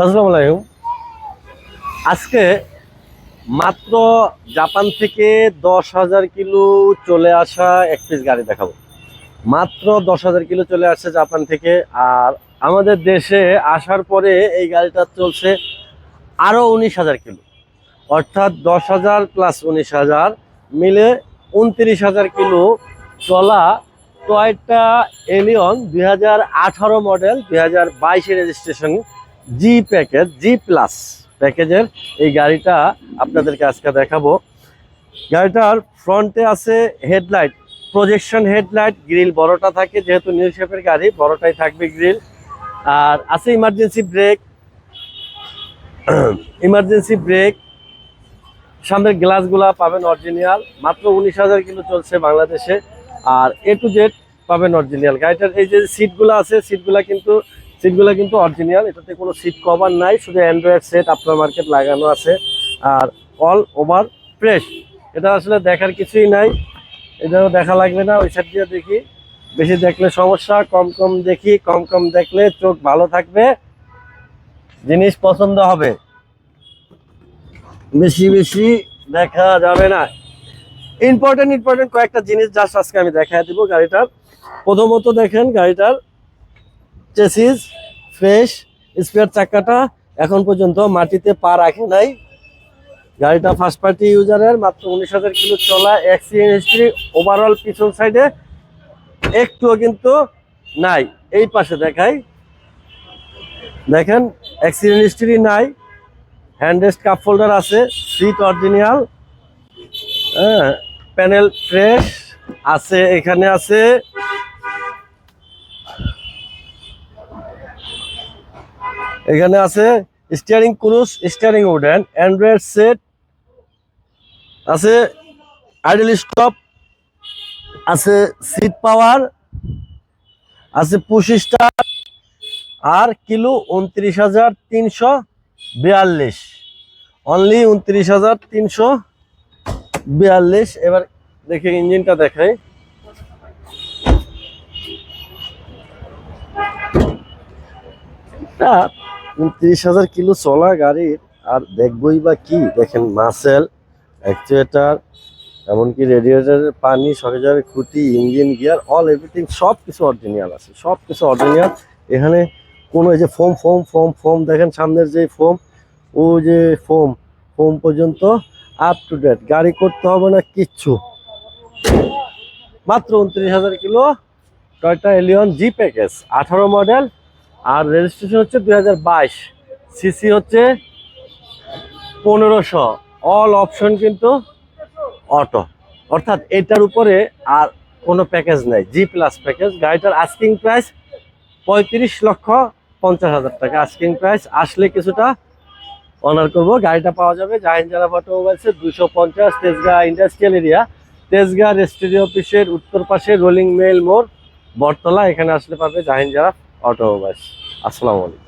আসসালামু আলাইকুম। আজকে মাত্র জাপান থেকে দশ হাজার কিলো চলে আসা এক পিস গাড়ি দেখাবো। মাত্র দশ হাজার কিলো চলে আসছে জাপান থেকে, আর আমাদের দেশে আসার পরে এই গাড়িটা চলছে আরও উনিশ হাজার কিলো। অর্থাৎ দশ হাজার প্লাস উনিশ হাজার মিলে উনত্রিশ হাজার কিলো চলা টয়টা এলিয়ন দুই হাজার আঠারো মডেল দুই হাজার বাইশে registration G package G plus প্যাকেজের এই গাড়িটা আপনাদেরকে আজকে দেখাবো। গাড়িটার ফ্রন্টে আছে হেডলাইট প্রজেকশন হেডলাইট গ্রিল বড়টা থাকে, যেহেতু নিউ শেপের গাড়ি, বড়টাই থাকবে গ্রিল আর আছে ইমার্জেন্সি ব্রেক ইমার্জেন্সি ব্রেক সামনের গ্লাসগুলা পাবেন অরিজিনাল মাত্র উনিশ হাজার কিলো চলছে বাংলাদেশে। আর এ টু জেড পাবেন অরিজিনাল গাড়িটার এই যে সিটগুলো আছে সিটগুলা কিন্তু সিটগুলো কিন্তু অরিজিনাল এটাতে কোনো সিট কভার নাই, শুধু অ্যান্ড্রয়েড সেট আপনার মার্কেট লাগানো আছে। আর অল ওভার ফ্রেশ এটা আসলে দেখার কিছুই নাই। এটাও দেখা লাগবে না, ওই সাইড দিয়ে দেখি। বেশি দেখলে সমস্যা, কম কম দেখি, কম কম দেখলে চোখ ভালো থাকবে, জিনিস পছন্দ হবে। বেশি বেশি দেখা যাবে না। ইম্পর্টেন্ট ইম্পর্টেন্ট কয়েকটা জিনিস জাস্ট আজকে আমি দেখা দিব গাড়িটার। প্রথমত দেখেন গাড়িটার চেসিস, ফ্রেশ, স্পেয়ার চাকাটা এখন পর্যন্ত মাটিতে পা রাখে নাই। গাড়িটা ফার্স্ট পার্টি ইউজারের মাত্র উনিশ হাজার কিলো চলা অ্যাক্সিডেন্ট হিস্ট্রি ওভারঅল পিছন সাইডে একটুও কিন্তু নাই। এই পাশে দেখাই। দেখেন অ্যাক্সিডেন্ট হিস্ট্রি নাই। হ্যান্ডরেস্ট কাপ ফোল্ডার আছে সিট অরিজিনাল হ্যাঁ প্যানেল ফ্রেশ আছে, এখানে আছে। এখানে আছে steering cruise steering wooden Android set আছে আইডেল স্টপ আছে সিট পাওয়ার আছে পুশ স্টার আর কিলো উনত্রিশ হাজার তিনশো বিয়াল্লিশ। অনলি উনত্রিশ হাজার তিনশো বিয়াল্লিশ। এবার দেখে ইঞ্জিনটা দেখাই। এটা উনত্রিশ হাজার কিলো চলা গাড়ির, আর দেখবই বা কি? দেখেন মাসেল অ্যাকচুয়েটার এমনকি রেডিয়েটারের পানি সকেজারের খুঁটি ইঞ্জিন গিয়ার অল এভরিথিং সব কিছু অরিজিনাল আছে সব কিছু অরিজিনাল এখানে কোনো এই যে ফোম ফোম ফোম ফোম দেখেন সামনের যে ফোম ও যে ফোম ফোম পর্যন্ত আপ টু ডেট গাড়ি করতে হবে না কিচ্ছু। মাত্র উনত্রিশ হাজার kilo Toyota Allion G package আঠারো মডেল আর রেজিস্ট্রেশন হচ্ছে দুই হাজার বাইশ। সিসি হচ্ছে পনেরোশো। অল অপশন কিন্তু অটো অর্থাৎ এটার উপরে আর কোনো প্যাকেজ নাই। জি প্লাস প্যাকেজ গাড়িটার আস্কিং প্রাইস পঁয়ত্রিশ লক্ষ পঞ্চাশ হাজার টাকা। আস্কিং প্রাইস আসলে কিছুটা অনার করব। গাড়িটা পাওয়া যাবে জাহিন জারা অটোমোবাইলসের দুশো পঞ্চাশ তেজগাঁ ইন্ডাস্ট্রিয়াল এরিয়া তেজগাঁ রেস্টুরি অফিসের উত্তর পাশে রোলিং মেল মোড়। বটতলা। এখানে আসলে পাবে জাহিন জারা অটোমোবাইলস আসসালামু আলাইকুম।